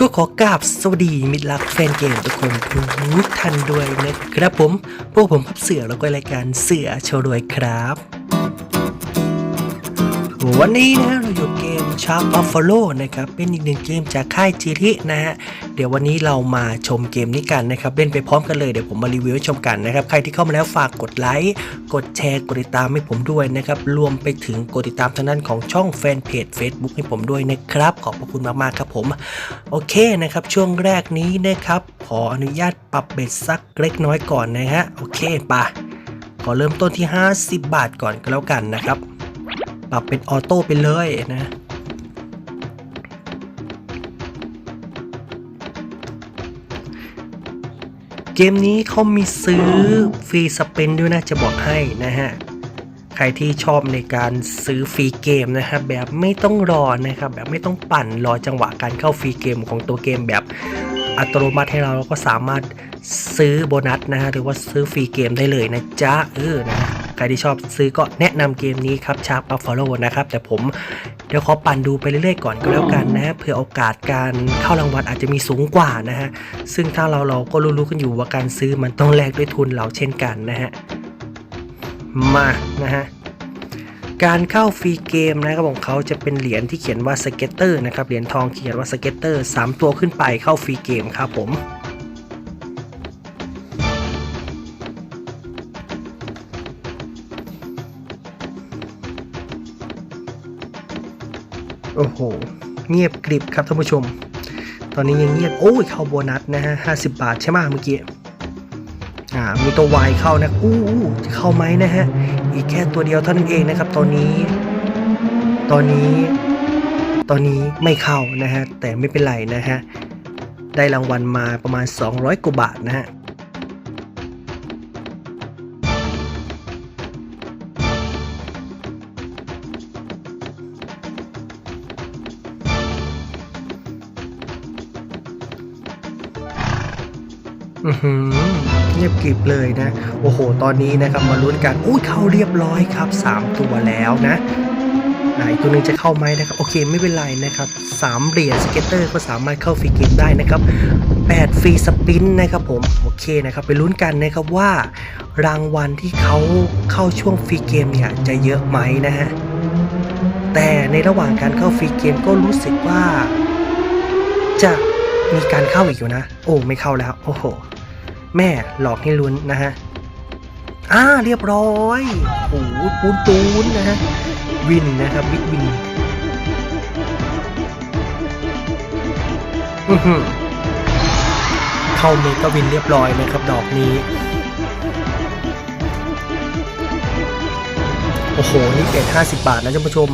ก็ขอกราบสวัสดีมิตรรักแฟนเกมทุกคนทุกท่านด้วยนะครับผม พวกผมพับเสือแล้วก็รายการเสือโชว์รวยครับ วันนี้นะเราอยู่เกม Shark Buffalo นะครับ เป็นอีกหนึ่งเกมจากค่ายจีรินะฮะ เดี๋ยววันนี้เรามาชมเกมนี้กันนะครับ เล่นไปพร้อมกันเลย เดี๋ยวผมมารีวิวให้ชมกันนะครับ ใครที่เข้ามาแล้วฝากกดไลค์ กดแชร์ กดติดตามให้ผมด้วยนะครับ รวมไปถึงกดติดตามทางด้านของช่องแฟนเพจ Facebook ให้ผมด้วยนะครับ ขอบพระคุณมากๆครับผม โอเคนะครับ ช่วงแรกนี้นะครับ ขออนุญาตปรับเบ็ดสักเล็กน้อยก่อนนะฮะ โอเคปะขอเริ่มต้นที่ 50 บาทก่อนก็แล้วกันนะครับ ปรับเป็นออโต้ไปเลยนะ เกมนี้เขามีซื้อฟรีสเปนด้วยนะ จะบอกให้นะฮะ ใครที่ชอบในการซื้อฟรีเกมนะครับแบบไม่ต้องรอนะครับ แบบไม่ต้องปั่นรอจังหวะการเข้าฟรีเกมของตัวเกมแบบอัตโนมัติให้เราเราก็สามารถซื้อโบนัสนะฮะหรือว่าซื้อฟรีเกมได้เลยนะจ๊ะเออนะ ใครที่ชอบซื้อก็แนะนำเกมนี้ครับชาร์ปบัฟฟาโลนะครับแต่ผมเดี๋ยวขอปั่นดูไปเรื่อยๆก่อนก็แล้วกันนะฮะเผื่อโอกาสการเข้ารางวัลอาจจะมีสูงกว่านะฮะซึ่งถ้าเราเราก็รู้ๆกันอยู่ว่าการซื้อมันต้องแลกด้วยทุนเราเช่นกันนะฮะมานะฮะการเข้าฟรีเกมนะครับของเขาจะเป็นเหรียญที่เขียนว่าสเก็ตเตอร์นะครับเหรียญทองเขียนว่าสเก็ตเตอร์3ตัวขึ้นไปเข้าฟรีเกมครับผม โอ้โห เงียบกริบครับท่านผู้ชม ตอนนี้ยังเงียบ โอ้ยเข้าโบนัสนะฮะ50บาทใช่ไหมเมื่อกี้ อ่า มีตัววายเข้านะอู้อู้จะเข้าไหมนะฮะ อีกแค่ตัวเดียวเท่านั้นเองนะครับ ตอนนี้ ตอนนี้ ตอนนี้ไม่เข้านะฮะ แต่ไม่เป็นไรนะฮะ ได้รางวัลมาประมาณ 200กว่าบาทนะฮะ เงียบกริบเลยนะ โอ้โห ตอนนี้นะครับมาลุ้นกันอุ้ยเข้าเรียบร้อยครับ 3 ตัวแล้วนะอ่าอีกตัวหนึงจะเข้าไหมนะครับ โอเคไม่เป็นไรนะครับ3เหรียญสเก็ตเตอร์ก็สามารถเข้าฟรีเกมได้นะครับ8ฟรีสปินนะครับผมโอเคนะครับไปลุ้นกันนะครับว่ารางวัลที่เขาเข้าช่วงฟรีเกมเนี่ยจะเยอะไหมนะฮะแต่ในระหว่างการเข้าฟรีเกมก็รู้สึกว่า จะมีการเข้าอีกอยู่นะ โอ้ไม่เข้าแล้ว โอ้โห แม่หลอกให้ลุ้นนะฮะอ่าเรียบร้อยโอ้โหปูนตูนนะฮะวินนะครับบิ๊กวินอือหือเข้าเมกะวินเรียบร้อยนะครับดอกนี้ โอ้โห นี่เกรด50 บาทนะท่านผู้ชม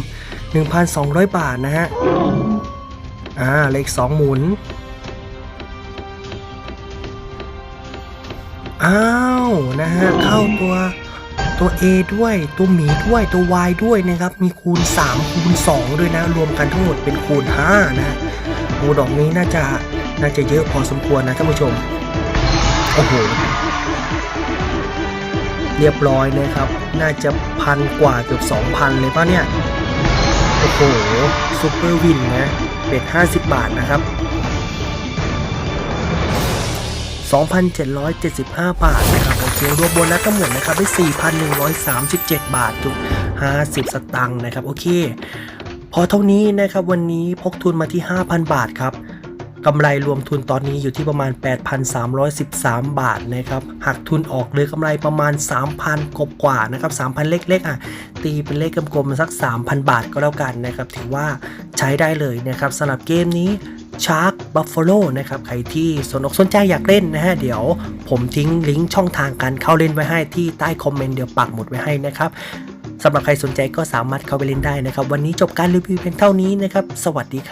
1,200 บาทนะฮะ อ่า เลขสองหมุน อ้าวนะฮะเข้าตัวตัว A ด้วยตัวหมีด้วยตัว Y ด้วยนะครับ มีคูณ 3 คูณ 2 ด้วยนะ รวมกันทั้งหมดเป็นคูณ 5 นะฮะโอ้ดอกนี้น่าจะน่าจะเยอะพอสมควรนะท่านผู้ชม โอ้โห เรียบร้อยนะครับ น่าจะพันกว่าเกือบ 2,000 เลยป่ะเนี่ย โอ้โหซูเปอร์วินนะเป็ด50 บาทนะครับ 2,775 บาทนะครับโอเครวมโบนัสทั้งหมดนะครับได้ 4,137 บาทจุก50 สตังค์นะครับ โอเค พอเท่านี้นะครับวันนี้พกทุนมาที่ 5,000 บาทครับกำไรรวมทุนตอนนี้อยู่ที่ประมาณ 8,313 บาทนะครับหักทุนออกเหลือกำไรประมาณ 3,000กบกว่านะครับ 3,000 เล็กๆอะ ตีเป็นเลขกลมๆสัก 3,000 บาทก็แล้วกันนะครับ ถือว่าใช้ได้เลยนะครับสำหรับเกมนี้ ชาร์กบัฟฟาโลนะครับ ใครที่สนอกสนใจอยากเล่นนะฮะ เดี๋ยวผมทิ้งลิงก์ช่องทางการเข้าเล่นไว้ให้ที่ใต้คอมเมนต์เดี๋ยวปักหมุดไว้ให้นะครับสำหรับใครสนใจก็สามารถเข้าไปเล่นได้นะครับ วันนี้จบการรีวิวเพียงเท่านี้นะครับ สวัสดีครับ